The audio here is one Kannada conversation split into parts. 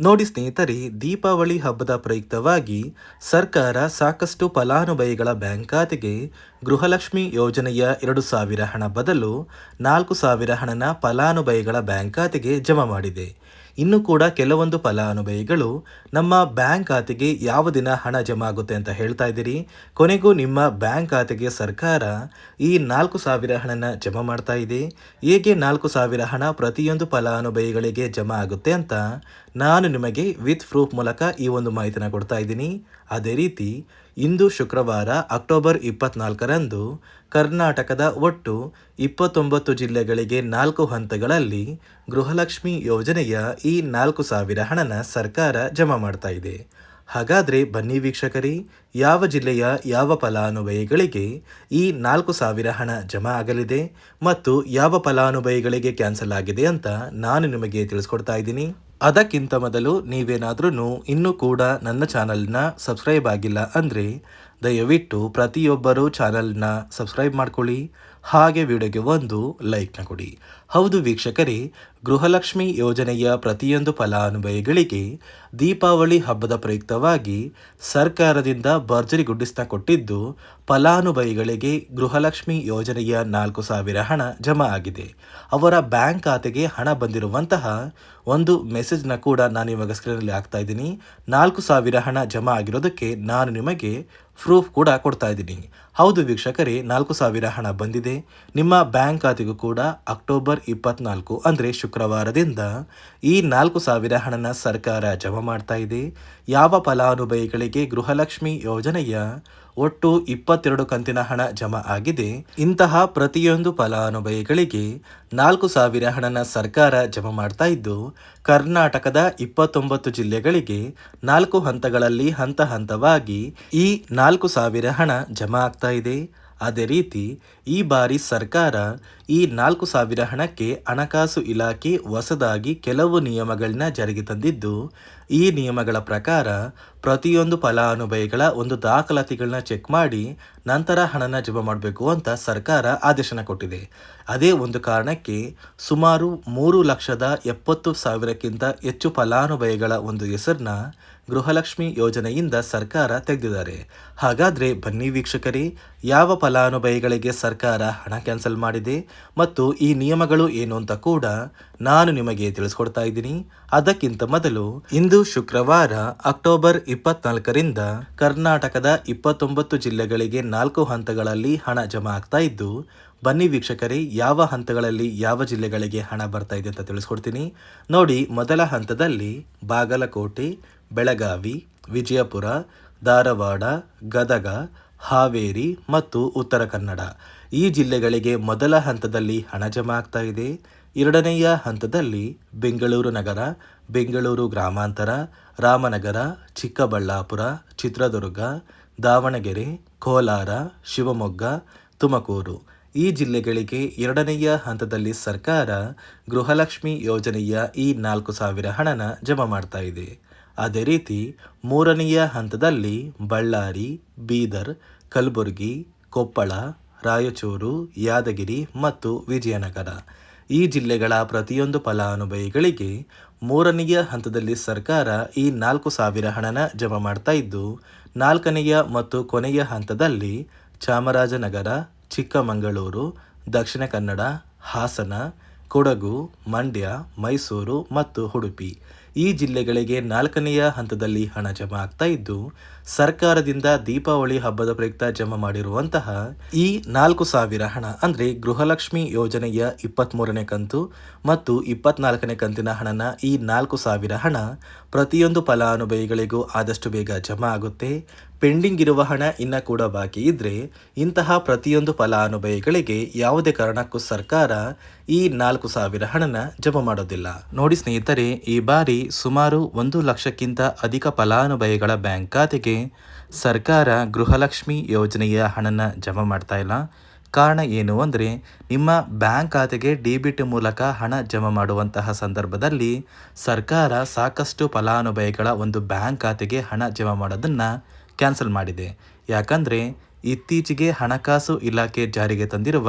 ನೋಡಿ ಸ್ನೇಹಿತರೆ, ದೀಪಾವಳಿ ಹಬ್ಬದ ಪ್ರಯುಕ್ತವಾಗಿ ಸರ್ಕಾರ ಸಾಕಷ್ಟು ಫಲಾನುಭವಿಗಳ ಬ್ಯಾಂಕ್ ಖಾತೆಗೆ ಗೃಹಲಕ್ಷ್ಮಿ ಯೋಜನೆಯ ಎರಡು ಸಾವಿರ ಹಣ ಬದಲು ನಾಲ್ಕು ಸಾವಿರ ಹಣನ ಫಲಾನುಭವಿಗಳ ಬ್ಯಾಂಕ್ ಖಾತೆಗೆ ಜಮಾ ಮಾಡಿದೆ. ಇನ್ನು ಕೂಡ ಕೆಲವೊಂದು ಫಲಾನುಭವಿಗಳು ನಮ್ಮ ಬ್ಯಾಂಕ್ ಖಾತೆಗೆ ಯಾವ ದಿನ ಹಣ ಜಮಾ ಆಗುತ್ತೆ ಅಂತ ಹೇಳ್ತಾ ಇದ್ದೀರಿ. ಕೊನೆಗೂ ನಿಮ್ಮ ಬ್ಯಾಂಕ್ ಖಾತೆಗೆ ಸರ್ಕಾರ ಈ ನಾಲ್ಕು ಸಾವಿರ ಹಣನ ಜಮಾ ಮಾಡ್ತಾ ಇದೆ. ಹೇಗೆ ನಾಲ್ಕು ಸಾವಿರ ಹಣ ಪ್ರತಿಯೊಂದು ಫಲಾನುಭವಿಗಳಿಗೆ ಜಮಾ ಆಗುತ್ತೆ ಅಂತ ನಾನು ನಿಮಗೆ ವಿತ್ ಪ್ರೂಫ್ ಮೂಲಕ ಈ ಒಂದು ಮಾಹಿತಿನ ಕೊಡ್ತಾ ಇದ್ದೀನಿ. ಅದೇ ರೀತಿ, ಇಂದು ಶುಕ್ರವಾರ ಅಕ್ಟೋಬರ್ ಇಪ್ಪತ್ನಾಲ್ಕರಂದು ಕರ್ನಾಟಕದ ಒಟ್ಟು ಇಪ್ಪತ್ತೊಂಬತ್ತು ಜಿಲ್ಲೆಗಳಿಗೆ ನಾಲ್ಕು ಹಂತಗಳಲ್ಲಿ ಗೃಹಲಕ್ಷ್ಮಿ ಯೋಜನೆಯ ಈ ನಾಲ್ಕು ಸಾವಿರ ಹಣನ ಸರ್ಕಾರ ಜಮಾ ಮಾಡ್ತಾ ಇದೆ. ಹಾಗಾದರೆ ಬನ್ನಿ ವೀಕ್ಷಕರೇ, ಯಾವ ಜಿಲ್ಲೆಯ ಯಾವ ಫಲಾನುಭವಿಗಳಿಗೆ ಈ ನಾಲ್ಕು ಸಾವಿರ ಹಣ ಜಮಾ ಆಗಲಿದೆ ಮತ್ತು ಯಾವ ಫಲಾನುಭವಿಗಳಿಗೆ ಕ್ಯಾನ್ಸಲ್ ಆಗಿದೆ ಅಂತ ನಾನು ನಿಮಗೆ ತಿಳಿಸ್ಕೊಡ್ತಾ ಇದ್ದೀನಿ. ಅದಕ್ಕಿಂತ ಮೊದಲು ನೀವೇನಾದ್ರೂ ಇನ್ನೂ ಕೂಡ ನನ್ನ ಚಾನಲ್ನ ಸಬ್ಸ್ಕ್ರೈಬ್ ಆಗಿಲ್ಲ ಅಂದರೆ ದಯವಿಟ್ಟು ಪ್ರತಿಯೊಬ್ಬರೂ ಚಾನಲ್ನ ಸಬ್ಸ್ಕ್ರೈಬ್ ಮಾಡ್ಕೊಳ್ಳಿ, ಹಾಗೆ ವಿಡಿಯೋಗೆ ಒಂದು ಲೈಕ್ನ ಕೊಡಿ. ಹೌದು ವೀಕ್ಷಕರೇ, ಗೃಹಲಕ್ಷ್ಮಿ ಯೋಜನೆಯ ಪ್ರತಿಯೊಂದು ಫಲಾನುಭವಿಗಳಿಗೆ ದೀಪಾವಳಿ ಹಬ್ಬದ ಪ್ರಯುಕ್ತವಾಗಿ ಸರ್ಕಾರದಿಂದ ಭರ್ಜರಿ ಗುಡ್ಡಿಸ್ತಾ ಕೊಟ್ಟಿದ್ದು, ಫಲಾನುಭವಿಗಳಿಗೆ ಗೃಹಲಕ್ಷ್ಮಿ ಯೋಜನೆಯ ನಾಲ್ಕು ಸಾವಿರ ಹಣ ಜಮಾ ಆಗಿದೆ. ಅವರ ಬ್ಯಾಂಕ್ ಖಾತೆಗೆ ಹಣ ಬಂದಿರುವಂತಹ ಒಂದು ಮೆಸೇಜ್ನ ಕೂಡ ನಾನು ಇವಾಗ ಸ್ಕ್ರೀನಲ್ಲಿ ಹಾಕ್ತಾ ಇದ್ದೀನಿ. ನಾಲ್ಕು ಸಾವಿರ ಹಣ ಜಮಾ ಆಗಿರೋದಕ್ಕೆ ನಾನು ನಿಮಗೆ ಪ್ರೂಫ್ ಕೂಡ ಕೊಡ್ತಾ ಇದ್ದೀನಿ. ಹೌದು ವೀಕ್ಷಕರೇ, ನಾಲ್ಕು ಸಾವಿರ ಹಣ ಬಂದಿದೆ. ನಿಮ್ಮ ಬ್ಯಾಂಕ್ ಖಾತೆಗೂ ಕೂಡ ಅಕ್ಟೋಬರ್ ಇಪ್ಪತ್ನಾಲ್ಕು ಅಂದರೆ ಶುಕ್ರವಾರದಿಂದ ಈ ನಾಲ್ಕು ಸಾವಿರ ಹಣನ ಸರ್ಕಾರ ಜಮಾ ಮಾಡ್ತಾ ಇದೆ. ಯಾವ ಫಲಾನುಭವಿಗಳಿಗೆ ಗೃಹಲಕ್ಷ್ಮಿ ಯೋಜನೆಯ ಒಟ್ಟು ಇಪ್ಪತ್ತೆರಡು ಕಂತಿನ ಹಣ ಜಮಾ ಆಗಿದೆ? ಇಂತಹ ಪ್ರತಿಯೊಂದು ಫಲಾನುಭವಿಗಳಿಗೆ ನಾಲ್ಕು ಸಾವಿರ ಹಣನ ಸರ್ಕಾರ ಜಮಾ ಮಾಡ್ತಾ ಇದ್ದು, ಕರ್ನಾಟಕದ ಇಪ್ಪತ್ತೊಂಬತ್ತು ಜಿಲ್ಲೆಗಳಿಗೆ ನಾಲ್ಕು ಹಂತಗಳಲ್ಲಿ ಹಂತ ಹಂತವಾಗಿ ಈ ನಾಲ್ಕು ಸಾವಿರ ಹಣ ಜಮಾ ಆಗ್ತಾ ಇದೆ. ಅದೇ ರೀತಿ ಈ ಬಾರಿ ಸರ್ಕಾರ ಈ ನಾಲ್ಕು ಸಾವಿರ ಹಣಕ್ಕೆ ಹಣಕಾಸು ಇಲಾಖೆ ಹೊಸದಾಗಿ ಕೆಲವು ನಿಯಮಗಳನ್ನ ಜಾರಿಗೆ ತಂದಿದ್ದು, ಈ ನಿಯಮಗಳ ಪ್ರಕಾರ ಪ್ರತಿಯೊಂದು ಫಲಾನುಭವಿಗಳ ಒಂದು ದಾಖಲಾತಿಗಳನ್ನ ಚೆಕ್ ಮಾಡಿ ನಂತರ ಹಣನ ಜಮಾ ಮಾಡಬೇಕು ಅಂತ ಸರ್ಕಾರ ಆದೇಶನ ಕೊಟ್ಟಿದೆ. ಅದೇ ಒಂದು ಕಾರಣಕ್ಕೆ ಸುಮಾರು ಮೂರು ಲಕ್ಷದ ಎಪ್ಪತ್ತು ಸಾವಿರಕ್ಕಿಂತ ಹೆಚ್ಚು ಫಲಾನುಭವಿಗಳ ಒಂದು ಹೆಸರನ್ನ ಗೃಹಲಕ್ಷ್ಮಿ ಯೋಜನೆಯಿಂದ ಸರ್ಕಾರ ತೆಗೆದಿದ್ದಾರೆ. ಹಾಗಾದರೆ ಬನ್ನಿ ವೀಕ್ಷಕರೇ, ಯಾವ ಫಲಾನುಭವಿಗಳಿಗೆ ಸರ್ಕಾರ ಹಣ ಕ್ಯಾನ್ಸಲ್ ಮಾಡಿದೆ ಮತ್ತು ಈ ನಿಯಮಗಳು ಏನು ಅಂತ ಕೂಡ ನಾನು ನಿಮಗೆ ತಿಳಿಸ್ಕೊಡ್ತಾ ಇದ್ದೀನಿ. ಅದಕ್ಕಿಂತ ಮೊದಲು, ಇಂದು ಶುಕ್ರವಾರ, ಅಕ್ಟೋಬರ್ ಇಪ್ಪತ್ನಾಲ್ಕರಿಂದ ಕರ್ನಾಟಕದ ಇಪ್ಪತ್ತೊಂಬತ್ತು ಜಿಲ್ಲೆಗಳಿಗೆ ನಾಲ್ಕು ಹಂತಗಳಲ್ಲಿ ಹಣ ಜಮಾ ಆಗ್ತಾ ಇದ್ದು, ಬನ್ನಿ ವೀಕ್ಷಕರೇ, ಯಾವ ಹಂತಗಳಲ್ಲಿ ಯಾವ ಜಿಲ್ಲೆಗಳಿಗೆ ಹಣ ಬರ್ತಾ ಇದೆ ಅಂತ ತಿಳಿಸ್ಕೊಡ್ತೀನಿ. ನೋಡಿ, ಮೊದಲ ಹಂತದಲ್ಲಿ ಬಾಗಲಕೋಟೆ, ಬೆಳಗಾವಿ, ವಿಜಯಪುರ, ಧಾರವಾಡ, ಗದಗ, ಹಾವೇರಿ ಮತ್ತು ಉತ್ತರ ಕನ್ನಡ. ಈ ಜಿಲ್ಲೆಗಳಿಗೆ ಮೊದಲ ಹಂತದಲ್ಲಿ ಹಣ ಜಮಾ ಆಗ್ತಾ ಇದೆ. ಎರಡನೆಯ ಹಂತದಲ್ಲಿ ಬೆಂಗಳೂರು ನಗರ, ಬೆಂಗಳೂರು ಗ್ರಾಮಾಂತರ, ರಾಮನಗರ, ಚಿಕ್ಕಬಳ್ಳಾಪುರ, ಚಿತ್ರದುರ್ಗ, ದಾವಣಗೆರೆ, ಕೋಲಾರ, ಶಿವಮೊಗ್ಗ, ತುಮಕೂರು. ಈ ಜಿಲ್ಲೆಗಳಿಗೆ ಎರಡನೆಯ ಹಂತದಲ್ಲಿ ಸರ್ಕಾರ ಗೃಹಲಕ್ಷ್ಮಿ ಯೋಜನೆಯ ಈ ನಾಲ್ಕು ಸಾವಿರ ಹಣನ ಜಮಾ ಮಾಡ್ತಾ ಇದೆ. ಅದೇ ರೀತಿ ಮೂರನೆಯ ಹಂತದಲ್ಲಿ ಬಳ್ಳಾರಿ, ಬೀದರ್, ಕಲಬುರಗಿ, ಕೊಪ್ಪಳ ರಾಯಚೂರು, ಯಾದಗಿರಿ ಮತ್ತು ವಿಜಯನಗರ. ಈ ಜಿಲ್ಲೆಗಳ ಪ್ರತಿಯೊಂದು ಫಲಾನುಭವಿಗಳಿಗೆ ಮೂರನೆಯ ಹಂತದಲ್ಲಿ ಸರ್ಕಾರ ಈ ನಾಲ್ಕು ಸಾವಿರ ಹಣನ ಜಮಾ ಮಾಡ್ತಾ ಇದ್ದು, ನಾಲ್ಕನೆಯ ಮತ್ತು ಕೊನೆಯ ಹಂತದಲ್ಲಿ ಚಾಮರಾಜನಗರ, ಚಿಕ್ಕಮಗಳೂರು, ದಕ್ಷಿಣ ಕನ್ನಡ, ಹಾಸನ, ಕೊಡಗು, ಮಂಡ್ಯ, ಮೈಸೂರು ಮತ್ತು ಉಡುಪಿ. ಈ ಜಿಲ್ಲೆಗಳಿಗೆ ನಾಲ್ಕನೆಯ ಹಂತದಲ್ಲಿ ಹಣ ಜಮಾ ಆಗ್ತಾ ಇದ್ದು, ಸರ್ಕಾರದಿಂದ ದೀಪಾವಳಿ ಹಬ್ಬದ ಪ್ರಯುಕ್ತ ಜಮಾ ಮಾಡಿರುವಂತಹ ಈ ನಾಲ್ಕು ಸಾವಿರ ಹಣ, ಅಂದರೆ ಗೃಹಲಕ್ಷ್ಮಿ ಯೋಜನೆಯ ಇಪ್ಪತ್ತ್ಮೂರನೇ ಕಂತು ಮತ್ತು ಇಪ್ಪತ್ನಾಲ್ಕನೇ ಕಂತಿನ ಹಣನ ಈ ನಾಲ್ಕು ಸಾವಿರ ಹಣ ಪ್ರತಿಯೊಂದು ಫಲಾನುಭವಿಗಳಿಗೂ ಆದಷ್ಟು ಬೇಗ ಜಮಾ ಆಗುತ್ತೆ. ಪೆಂಡಿಂಗ್ ಇರುವ ಹಣ ಇನ್ನ ಕೂಡ ಬಾಕಿ ಇದ್ರೆ ಇಂತಹ ಪ್ರತಿಯೊಂದು ಫಲಾನುಭವಿಗಳಿಗೆ ಯಾವುದೇ ಕಾರಣಕ್ಕೂ ಸರ್ಕಾರ ಈ ನಾಲ್ಕು ಸಾವಿರ ಹಣನ ಜಮಾ ಮಾಡೋದಿಲ್ಲ. ನೋಡಿ ಸ್ನೇಹಿತರೆ, ಈ ಬಾರಿ ಸುಮಾರು ಒಂದು ಲಕ್ಷಕ್ಕಿಂತ ಅಧಿಕ ಫಲಾನುಭವಿಗಳ ಬ್ಯಾಂಕ್ ಖಾತೆಗೆ ಸರ್ಕಾರ ಗೃಹಲಕ್ಷ್ಮಿ ಯೋಜನೆಯ ಹಣನ ಜಮಾ ಮಾಡ್ತಾ ಇಲ್ಲ. ಕಾರಣ ಏನು ಅಂದರೆ, ನಿಮ್ಮ ಬ್ಯಾಂಕ್ ಖಾತೆಗೆ ಡಿಬಿಟ್ ಮೂಲಕ ಹಣ ಜಮಾ ಮಾಡುವಂತಹ ಸಂದರ್ಭದಲ್ಲಿ ಸರ್ಕಾರ ಸಾಕಷ್ಟು ಫಲಾನುಭವಿಗಳ ಒಂದು ಬ್ಯಾಂಕ್ ಖಾತೆಗೆ ಹಣ ಜಮಾ ಮಾಡೋದನ್ನು ಕ್ಯಾನ್ಸಲ್ ಮಾಡಿದೆ. ಯಾಕಂದರೆ ಇತ್ತೀಚೆಗೆ ಹಣಕಾಸು ಇಲಾಖೆ ಜಾರಿಗೆ ತಂದಿರುವ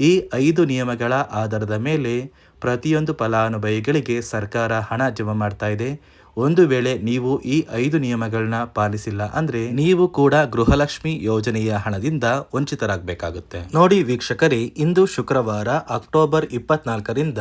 ಈ ಐದು ನಿಯಮಗಳ ಆಧಾರದ ಮೇಲೆ ಪ್ರತಿಯೊಂದು ಫಲಾನುಭವಿಗಳಿಗೆ ಸರ್ಕಾರ ಹಣ ಜಮಾ ಮಾಡ್ತಾ ಇದೆ. ಒಂದು ವೇಳೆ ನೀವು ಈ ಐದು ನಿಯಮಗಳನ್ನ ಪಾಲಿಸಿಲ್ಲ ಅಂದ್ರೆ ನೀವು ಕೂಡ ಗೃಹಲಕ್ಷ್ಮಿ ಯೋಜನೆಯ ಹಣದಿಂದ ವಂಚಿತರಾಗಬೇಕಾಗುತ್ತೆ. ನೋಡಿ ವೀಕ್ಷಕರೇ, ಇಂದು ಶುಕ್ರವಾರ ಅಕ್ಟೋಬರ್ ಇಪ್ಪತ್ನಾಲ್ಕರಿಂದ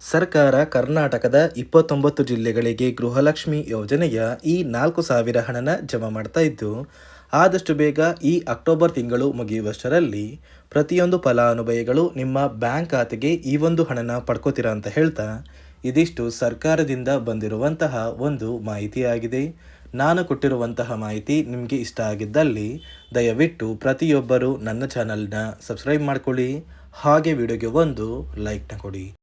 ಸರ್ಕಾರ ಕರ್ನಾಟಕದ ಇಪ್ಪತ್ತೊಂಬತ್ತು ಜಿಲ್ಲೆಗಳಿಗೆ ಗೃಹಲಕ್ಷ್ಮಿ ಯೋಜನೆಯ ಈ ನಾಲ್ಕು ಸಾವಿರ ಹಣನ ಜಮಾ ಮಾಡ್ತಾ ಇದ್ದು ಆದಷ್ಟು ಬೇಗ ಈ ಅಕ್ಟೋಬರ್ ತಿಂಗಳು ಮುಗಿಯುವಷ್ಟರಲ್ಲಿ ಪ್ರತಿಯೊಂದು ಫಲಾನುಭವಿಗಳು ನಿಮ್ಮ ಬ್ಯಾಂಕ್ ಖಾತೆಗೆ ಈ ಒಂದು ಹಣನ ಪಡ್ಕೋತೀರಾ ಅಂತ ಹೇಳ್ತಾ ಇದಿಷ್ಟು ಸರ್ಕಾರದಿಂದ ಬಂದಿರುವಂತಹ ಒಂದು ಮಾಹಿತಿಯಾಗಿದೆ. ನಾನು ಕೊಟ್ಟಿರುವಂತಹ ಮಾಹಿತಿ ನಿಮಗೆ ಇಷ್ಟ ಆಗಿದ್ದಲ್ಲಿ ದಯವಿಟ್ಟು ಪ್ರತಿಯೊಬ್ಬರು ನನ್ನ ಚಾನಲ್ನ ಸಬ್ಸ್ಕ್ರೈಬ್ ಮಾಡ್ಕೊಳ್ಳಿ. ಹಾಗೆ ವಿಡಿಯೋಗೆ ಒಂದು ಲೈಕ್ನ ಕೊಡಿ.